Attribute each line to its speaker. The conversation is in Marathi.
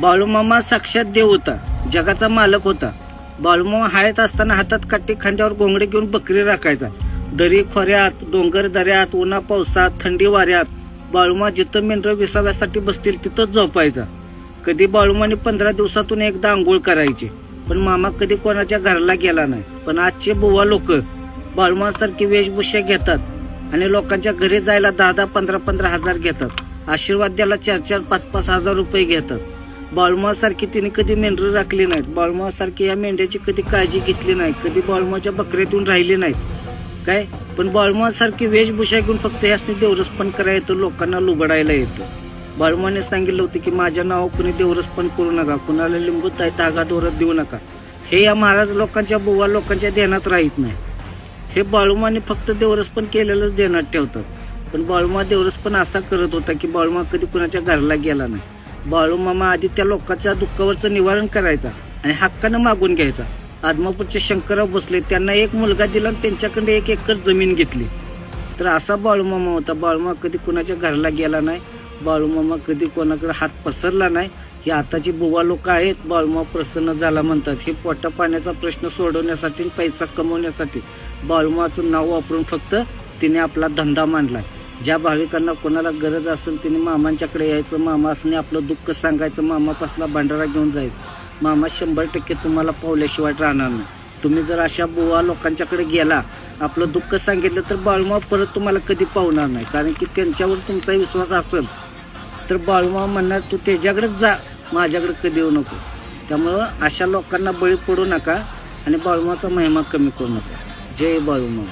Speaker 1: बाळूमामा साक्षात देव होता जगाचा मालक होता. बाळूमामा हायत असताना हातात काठी खांद्यावर गोंगडे घेऊन बकरी राखायचा. दरी खोऱ्यात डोंगर दऱ्यात उन्हा पावसात थंडी वाऱ्यात बाळूमा जिथं मेंढर विसाव्यासाठी बसतील तिथंच झोपायचा. कधी बाळूमाने पंधरा दिवसातून एकदा आंघोळ करायची पण मामा कधी कोणाच्या घराला गेला नाही. पण आजचे बुवा लोक बाळूमासारखी वेशभूषा घेतात आणि लोकांच्या घरी जायला दहा दहा पंधरा पंधरा हजार घेतात. आशीर्वाद द्यायला चार चार पाच पाच हजार रुपये घेतात. बाळूमासारखी तिने कधी मेंढरं राखली नाहीत. बाळूमासारखी या मेंढ्याची कधी काळजी घेतली नाही कधी बाळूमाच्या बकऱ्यातून राहिली नाहीत. काय? पण बाळूमासारखी वेशभूषा घेऊन फक्त यासनी देवरसपण करायला येतं लोकांना लुबडायला येतं. बाळूमाने सांगितलं होतं की माझ्या नाव कुणी देवरसपण करू नका. कुणाला लिंबू ताई तागा दोरत देऊ नका. हे या महाराज लोकांच्या बुवा लोकांच्या ध्यानात राहत नाही. हे बाळूमाने फक्त देवरसपण केलेलंच ध्यानात ठेवतात. पण बाळूमा देवरसपण असा करत होता की बाळूमा कधी कुणाच्या घराला गेला नाही. बाळूमामा आधी त्या लोकांच्या दुःखावरचं निवारण करायचा आणि हक्कानं मागून घ्यायचा. आदमापूरचे शंकरराव बसले त्यांना एक मुलगा दिला आणि त्यांच्याकडे एक एकर जमीन घेतली. तर असा बाळूमामा होता. बाळूमा कधी कुणाच्या घराला गेला नाही. बाळूमामा कधी कोणाकडे हात पसरला नाही. हे आताची बुवा लोक आहेत. बाळूमा प्रसन्न झाला म्हणतात. हे पोटा पाण्याचा प्रश्न सोडवण्यासाठी पैसा कमवण्यासाठी बाळूमाचं नाव वापरून फक्त तिने आपला धंदा मांडलाय. ज्या भाविकांना कोणाला गरज असेल तिने मामांच्याकडे यायचं मामासने आपलं दुःख सांगायचं मामापासला भांडारा घेऊन जायचं. मामा शंभर टक्के तुम्हाला पावल्याशिवाय राहणार नाही. तुम्ही जर अशा बुवा लोकांच्याकडे गेला आपलं दुःख सांगितलं तर बाळूमा परत तुम्हाला कधी पावणार नाही. कारण की त्यांच्यावर तुमचा विश्वास असेल. तर बाळूमा म्हणणार तू त्याच्याकडेच जा माझ्याकडे कधी येऊ नको. त्यामुळं अशा लोकांना बळी पडू नका आणि बाळूमाचा महिमा कमी करू नका. जय बाळूमा